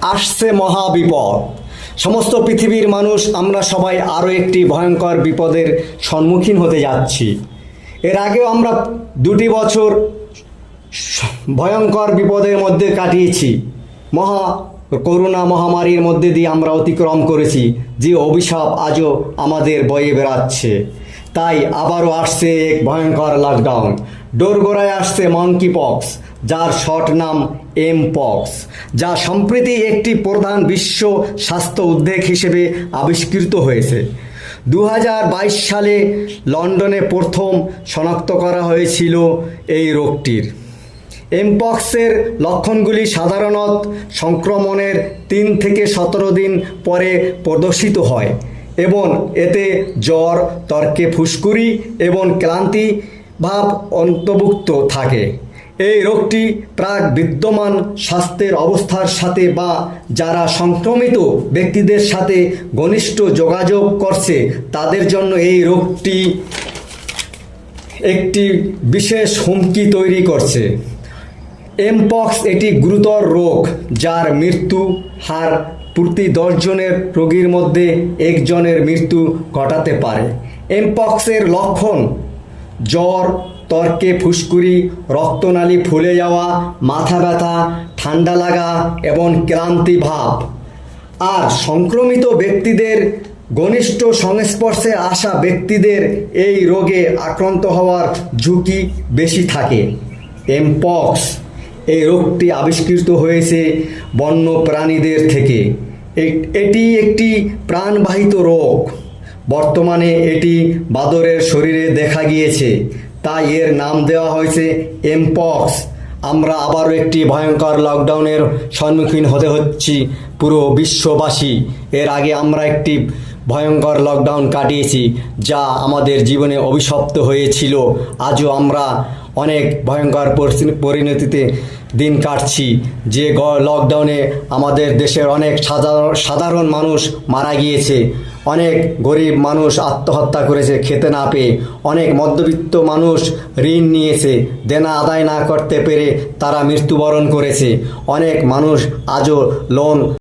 আসছে মহা বিপদ। সমস্ত পৃথিবীর মানুষ, আমরা সবাই আরও একটি ভয়ঙ্কর বিপদের সম্মুখীন হতে যাচ্ছি। এর আগেও আমরা দুটি বছর ভয়ঙ্কর বিপদের মধ্যে কাটিয়েছি। মহা করোনা মহামারীর মধ্যে দিয়ে আমরা অতিক্রম করেছি। যে অভিশাপ আজও আমাদের বয়ে বেড়াচ্ছে। তাই আবারও আসছে এক ভয়ঙ্কর লকডাউন ডোরগোড়ায় আসছে মঙ্কি পক্স যার শর্ট নাম এম পক্স যা সম্প্রতি একটি প্রধান বিশ্ব স্বাস্থ্য উদ্বেগ হিসেবে আবিষ্কৃত হয়েছে। দু হাজার বাইশ সালে লন্ডনে প্রথম শনাক্ত করা হয়েছিল এই রোগটির। এমপক্সের লক্ষণগুলি সাধারণত সংক্রমণের তিন থেকে সতেরো দিন পরে প্রদর্শিত হয়। এবং এতে জ্বর, তর্কে ফুসকুড়ি এবং ক্লান্তি ভাব অন্তর্ভুক্ত থাকে। এই রোগটি প্রাক বিদ্যমান স্বাস্থ্যের অবস্থার সাথে বা যারা সংক্রমিত ব্যক্তিদের সাথে ঘনিষ্ঠ যোগাযোগ করছে, তাদের জন্য এই রোগটি একটি বিশেষ হুমকি তৈরি করছে। এমপক্স এটি গুরুতর রোগ, যার মৃত্যু হার প্রতি দশজনের রোগীর মধ্যে একজনের মৃত্যু ঘটাতে পারে। এমপক্সের লক্ষণ, জ্বর, তর্কে ফুসকুড়ি, রক্তনালী ফুলে যাওয়া, মাথা ব্যথা, ঠান্ডা লাগা এবং ক্লান্তি ভাব। আর সংক্রমিত ব্যক্তিদের ঘনিষ্ঠ সংস্পর্শে আসা ব্যক্তিদের এই রোগে আক্রান্ত হওয়ার ঝুঁকি বেশি থাকে। এমপক্স এই রোগটি আবিষ্কৃত হয়েছে বন্য প্রাণীদের থেকে এটি একটি প্রাণবাহিত রোগ। বর্তমানে এটি বাদরের শরীরে দেখা গিয়েছে। তাই এর নাম দেওয়া হয়েছে এমপক্স। আমরা আবারও একটি ভয়ঙ্কর লকডাউনের সম্মুখীন হতে হচ্ছি পুরো বিশ্ববাসী। এর আগে আমরা একটি ভয়ঙ্কর লকডাউন কাটিয়েছি, যা আমাদের জীবনে অভিশপ্ত হয়েছিল। আজও আমরা অনেক ভয়ঙ্কর পরিণতিতে দিন কাটছি। যে লকডাউনে আমাদের দেশের অনেক সাধারণ সাধারণ মানুষ মারা গিয়েছে। অনেক গরিব মানুষ আত্মহত্যা করেছে খেতে না পেয়ে। অনেক মধ্যবিত্ত মানুষ ঋণ নিয়েছে। দেনা আদায় না করতে পেরে তারা মৃত্যুবরণ করেছে। অনেক মানুষ আজও লোন